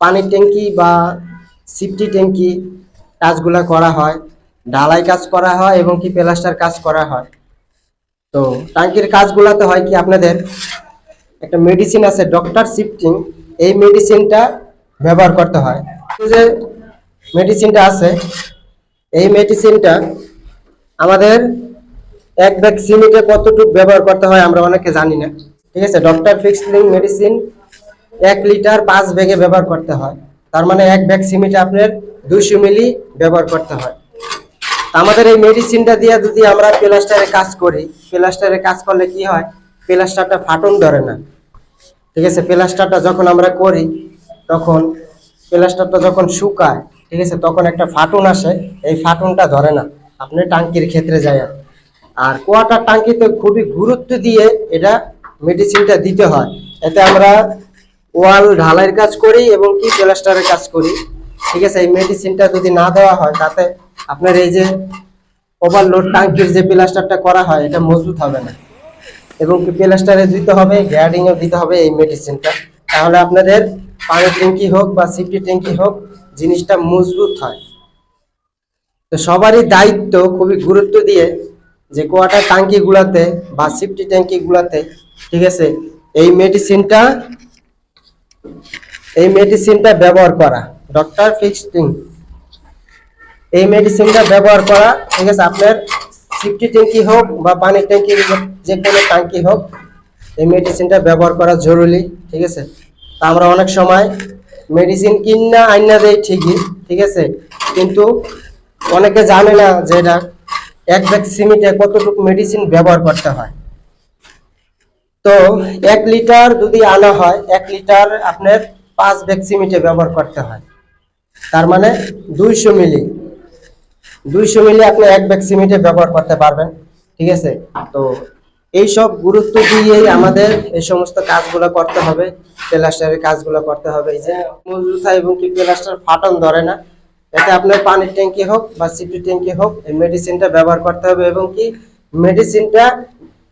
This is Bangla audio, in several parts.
পানির ট্যাঙ্কি বা সিফটি ট্যাঙ্কি কাজগুলা করা হয়, ঢালাই কাজ করা হয় এবং কি প্লাস্টার কাজ করা হয়। তো ট্যাঙ্কির কাজগুলাতে হয় কি আপনাদের, একটা মেডিসিন আছে ডক্টর শিফটিং এই মেডিসিনটা ব্যবহার করতে হয়। যে মেডিসিনটা আছে, এই মেডিসিনটা আমাদের এক ব্যাগ সিমিটে কতটুকু ব্যবহার করতে হয় আমরা অনেকে জানি না। ঠিক আছে ডক্টর ফিক্সলিং মেডিসিন এক লিটার পাঁচ ব্যাগে ব্যবহার করতে হয়। তার মানে এক ব্যাগ সিমিটে আপনার দুইশো মিলি ব্যবহার করতে হয়। আমাদের এই মেডিসিনটা দিয়ে যদি আমরা প্লাস্টারে কাজ করি, প্লাস্টারে কাজ করলে কি হয়? প্লাস্টারটা ফাটন ধরে না। ঠিক আছে? প্লাস্টারটা যখন আমরা করি, তখন প্লাস্টারটা যখন শুকায়, ঠিক আছে? তখন একটা ফাটন আসে, এই ফাটনটা ধরে না। আপনি টাঙ্কির ক্ষেত্রে যায়। আর। কোয়াটার টাঙ্কিতে খুবই গুরুত্ব দিয়ে এটা মেডিসিনটা দিতে হয়। এতে আমরা ওয়াল ঢালাইয়ের কাজ করি এবং কি প্লাস্টারের কাজ করি। ঠিক আছে, এই মেডিসিনটা যদি না দেওয়া হয়, তাতে আপনার এই যে ওভারলোড টাঙ্কির যে প্লাস্টারটা করা হয়, এটা মজবুত হবে না। এবং কি প্লাস্টারে দিতে হবে গ্যাডিংও দিতে হবে এই মেডিসিনটা। তাহলে আপনাদের পানি ট্যাঙ্কি হোক বা সিফটি ট্যাঙ্কি হোক, জিনিসটা মজবুত হয়। তো সবারই দায়িত্ব খুবই গুরুত্ব দিয়ে যে কোয়াটার ট্যাঙ্কি গুলাতে বা সিফটি ট্যাঙ্কি গুলাতে ঠিক আছে, এই মেডিসিনটা এই মেডিসিনটা ব্যবহার করা। ডক্টর ফিক্সটিং এই মেডিসিনটা ব্যবহার করা, ঠিক আছে, আপনার সিফটি ট্যাঙ্কি হোক বা পানির ট্যাঙ্কি যে কোনো ট্যাঙ্কি হোক, এই মেডিসিনটা ব্যবহার করা জরুরি, ঠিক আছে? তা আমরা অনেক সময় মেডিসিন কিনা, আইনা দেয় ঠিকই, ঠিক আছে? কিন্তু অনেকে জানে না যে এটা এক ব্যাগ সিমিটে কতটুকু মেডিসিন ব্যবহার করতে হয়। তো এক লিটার যদি আনা হয়, এক লিটার আপনার পাঁচ ব্যাগ ব্যবহার করতে হয়। তার মানে দুইশো মিলি। দুইশো মিলি আপনি এক ব্যাগ ব্যবহার করতে পারবেন, ঠিক আছে? তো এই সব গুরুত্ব দিয়েই আমাদের এই সমস্ত কাজগুলো করতে হবে, প্লাস্টারের কাজগুলো করতে হবে। এই যে মজবুত এবং কি প্লাস্টার ফাটন ধরে না, এতে আপনার পানির ট্যাঙ্কি হোক বা সিপি ট্যাঙ্কি হোক, এই মেডিসিনটা ব্যবহার করতে হবে এবং কি মেডিসিনটা,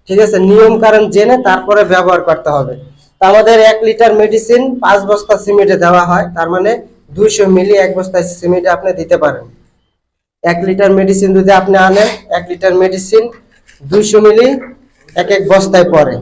ঠিক আছে, নিয়ম কারণ জেনে তারপরে ব্যবহার করতে হবে। আমাদের এক লিটার মেডিসিন পাঁচ বস্তা সিমেন্টে দেওয়া হয়। তার মানে দুইশো মিলি এক বস্তা সিমেন্টে আপনি দিতে পারেন। এক লিটার মেডিসিন যদি আপনি আনেন, এক লিটার মেডিসিন দুইশো মিলি এক এক বস্তায় পড়ে।